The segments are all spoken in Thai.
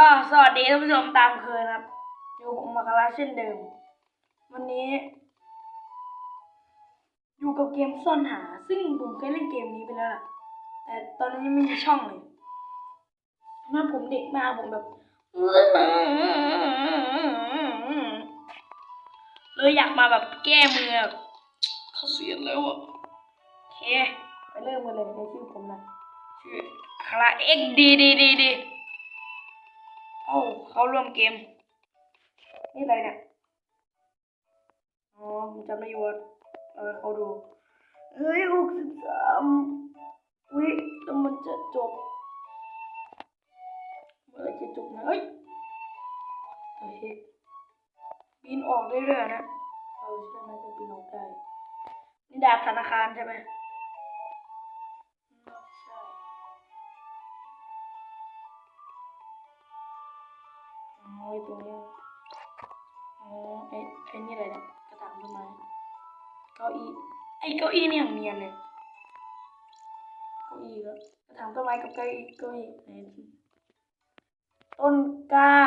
ก็สวัสดีท่านผู้ชมตามเคยนะครับ อยู่ผมมาคาราเช่นเดิม วันนี้ อยู่กับเกมซ่อนหา ซึ่งผมเคยเล่นเกมนี้ไปแล้วล่ะ แต่ตอนนี้ยังไม่มีช่องเลยเมื่อผมเด็กมากผมแบบเลยอยากมาแบบแก้มือแบบเขาเสียแล้วอะโอเค ไปเริ่มกันเลยในชื่อผมนะชื่อคาราเอ็กดีดีดีดี เอ้าเขาร่วมเกม นี่อะไรเนี่ย อ๋อผมจำได้อยู่ว่าเออเขาดู เฮ้ยหกสิบสามวิแล้วมันจะจบเมื่อไรจะจบนะเฮ้ยเฮ้ยบินออกได้เลยนะ เออใช่น่าจะบินออกได้ นี่ดาบธนาคารใช่ไหม ไอ้ตรงนี้อ๋อไอ้ไอ้นี่อะไรเนี่ยกระถางต้นไม้เก้าอี้ไอ้เก้าอี้นี่อย่างเนียนเลยเก้าอี้แล้วกระถางต้นไม้กับเก้าอี้เก้าอี้ไหนต้นกล้า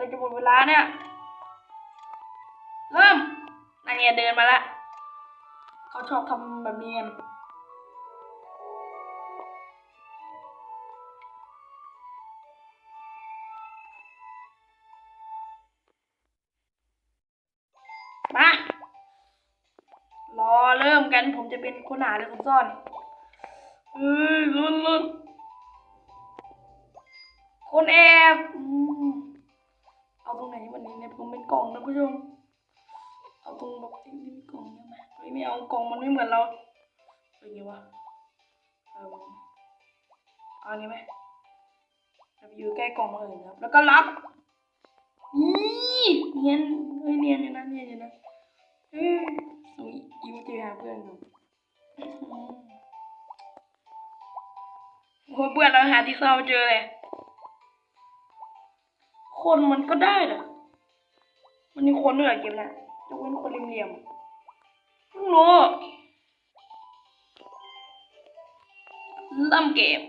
เลยจะหมดเวลาเนี่ย เริ่มนั่นไงเดินมาละ เขาชอบทำแบบนี้กันมารอเริ่มกันผมจะเป็นคนหาหรือคนซ่อนเฮ้ยลุ้นลุ้นคนแอบ เอาตรงไหนวันนี้เนี่ยผมเป็นกล่องนะผู้ชม เอาตรงแบบที่มีกล่องได้ไหมเฮ้ยไม่เอากล่องมันไม่เหมือนเราเป็นไงวะเอาเอาอันนี้ไหมจะไปอยู่ใกล้กล่องมาอื่นครับ แล้วก็รับนี่เนียนเฮ้ยเนียนอยู่นะเนียนอยู่นะเฮ้ยส่งอีเมลไปหาเพื่อนอนอื้อหือโอ้ยเพื่อนเราหาที่ซ่อนไม่เจอเลย คนมันก็ได้เหรอมันมีคนด้วยเหรอเกมนะยกเว้นคนเหลี่ยมๆเพิ่งรู้เริ่มเกม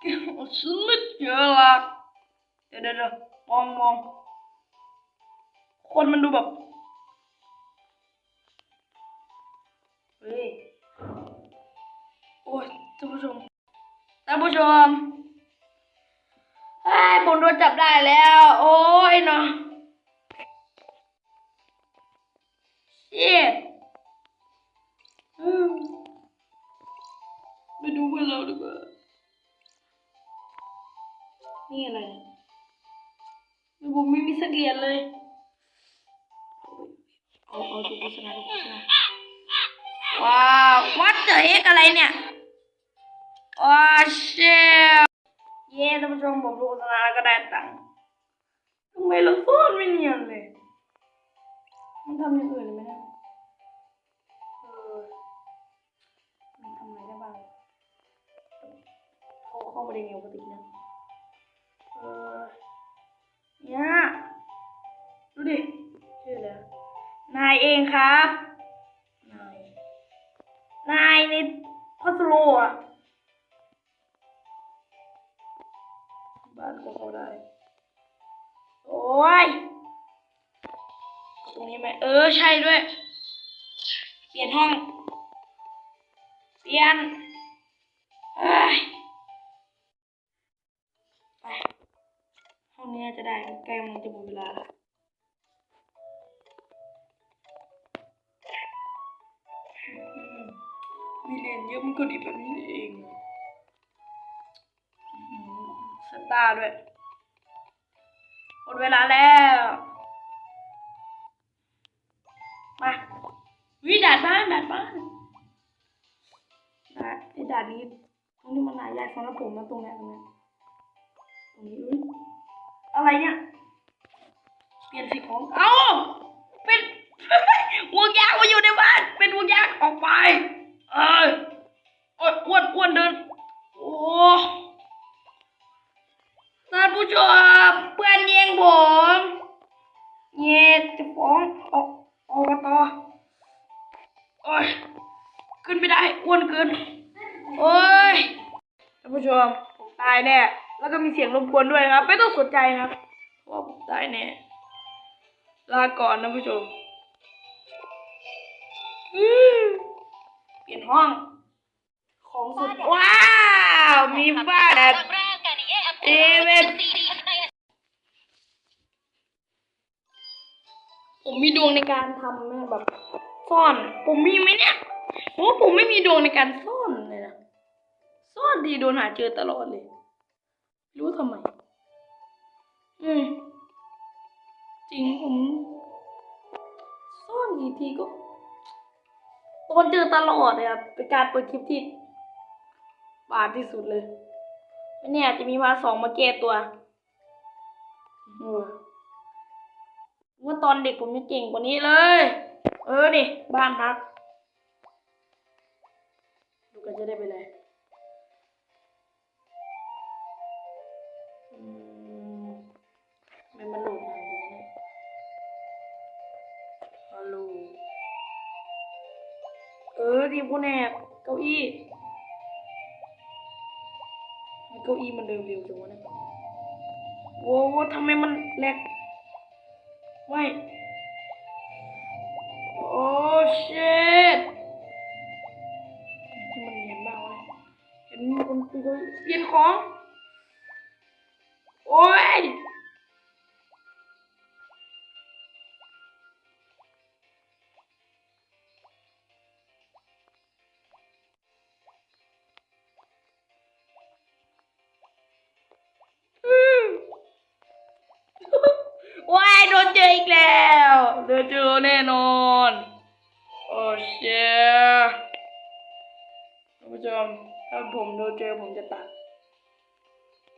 เกมฉันไม่เจอละเดี๋ยวเดี๋ยวเดี๋ยวมองมองคนมันดูแบบเฮ้ยโอ้ยท่านผู้ชม ท่านผู้ชมไอ้ผมโดนจับได้แล้ว โอ้ยเนาะเชี่ยอืมไปดูเพื่อนเราดีกว่านี่อะไรเนี่ยผมไม่มีสักเหรียญเลย เอาเอาดูโฆษณาดูโฆษณาว้าววัดเจอเอ็กอะไรเนี่ย ว้าเชลเย้ท่านผู้ชมผมดูโฆษณาแล้วก็ได้ตังค์ทำไมเราซ่อนไม่เนียนเลย มันทำอย่างอื่นไหมเนี่ยเออมันทำอะไรได้บ้างเขาเข้ามาได้ไงปกตินะเออเนี่ยดูดิชื่ออะไรนายเองครับ นาย นายนี่พัสโลอะ เขาได้ โอ้ย ตรงนี้ไหมเออ ใช่ด้วย เปลี่ยนห้อง เปลี่ยนเอ้ยไป ห้องนี้จะได้ใกล้มันจะหมดเวลาแล้วมีเหรียญเยอะมันก็ดีแบบนี้เอง สตาร์ด้วย หมดเวลาแล้ว มาวิดาดบ้านดาดบ้านดาดไอ้ดาดนี้ตรงนี้มันหายากสำหรับผมนะตรงเนี้ยตรงนี้ตรงนี้อุ้ยอะไรเนี่ยเปลี่ยนสีของเอ้าเป็นวงยางมาอยู่ในบ้าน เป็นวงยางออกไป เออ้ยอ้วนอ้วนเดิน โอ้ ท่านผู้ชมเพื่อนเลี้ยงผมเย่จะฟ้องออกอบตโอ้ยขึ้นไม่ได้อ้วนเกินโอ้ยท่านผู้ชมผมตายแน่แล้วก็มีเสียงรบกวนด้วยครับ ไม่ต้องสนใจนะครับเพราะว่าผมตายแน่ลาก่อนนะผู้ชมอืมเปลี่ยนห้อง ของสุดว้าว มีบ้าน เอเวนผมมีดวงในการทำแบบซ่อน ผมมีไหมเนี่ยผมว่าผมไม่มีดวงในการซ่อนเลยนะซ่อนดีโดนหาเจอตลอดเลย รู้ทำไม อืมจริงผม ซ่อนกี่ทีก็โดนเจอตลอดเลยครับเป็นการเปิดคลิปที่บาดที่สุดเลย ไม่แน่อาจจะมีมาสองมาแก้ตัวเออว่าตอนเด็กผมจะเก่งกว่านี้เลย เออนี่บ้านพักดูกันจะได้ไปเลยมทำไมันมันหลดนานจังวะเนี่ยฮัลโหลเออดีพวกแนบเก้าอี้ เก้าอี้มันเดินเร็วจังวะเนี่ยโว้วทำไมมันแหลกไม่โอ้ชิตที่มันเนียนมากวะเนี่ยเห็นมีคนคุยกันเปลี่ยนของ โดนเจออีกแล้วโดนเจอแน่นอน โอ้เชี่ยท่านผู้ชมถ้าผมโดนเจอผมจะตัด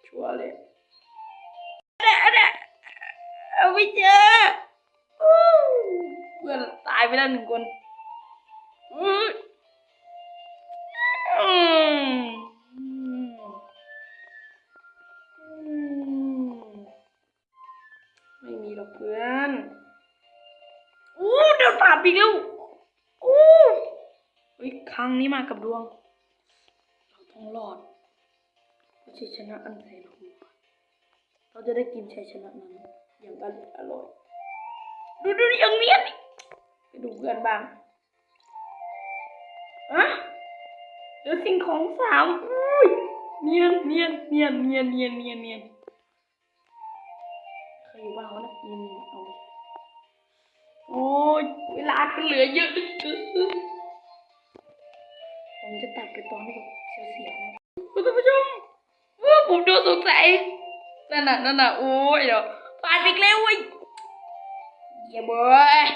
ชัวร์เลยเนี่ยเนี่ยเอาไม่เจอเพื่อนตายไปแล้วหนึ่งคนอืม ครั้งนี้มากับดวง เราต้องรอดเชัยชนะอันแสนคุ้มค่าเราจะได้กินชัยชนะนั้นอย่างอร่อยอร่อย ดูดูอย่างเนี้ยไปดูเพื่อนบ้างอะเดี๋ยวสิ่งของสามอุ้ยเนียนเนียนเนียนเนียนเนียนเนียนเนียนเคยอยู่บ้านเขานะนี่นี่เอาโอ้ยเวลาก็เหลือเยอะเหลือเกิน ผมจะตัดไปตอนที่แบบเสียวๆนะคุณผู้ชมว่าผมดูสงสัยนั่นน่ะนั่นน่ะโอ้ยเดี๋ยวผ่านอีกแล้วเว้ยเยี่ยมเว้ย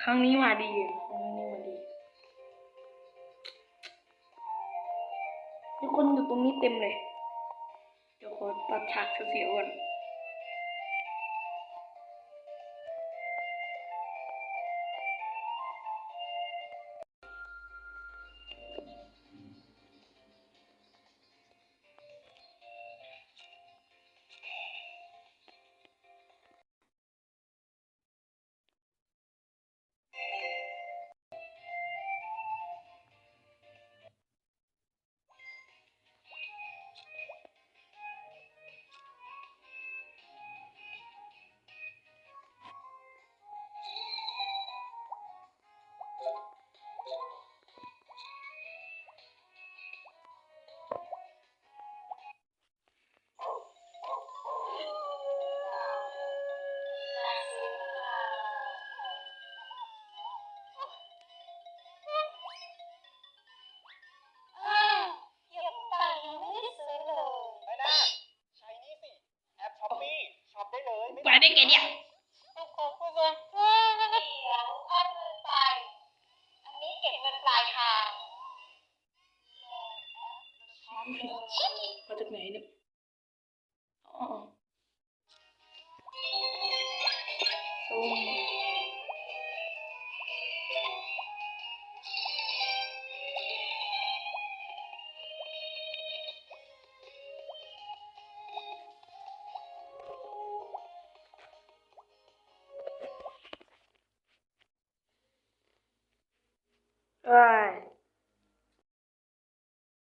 ครั้งนี้มาดีครั้งนี้มาดีมีคนอยู่ตรงนี้เต็มเลยเดี๋ยวขอตัดฉากเสียวๆก่อน ไม่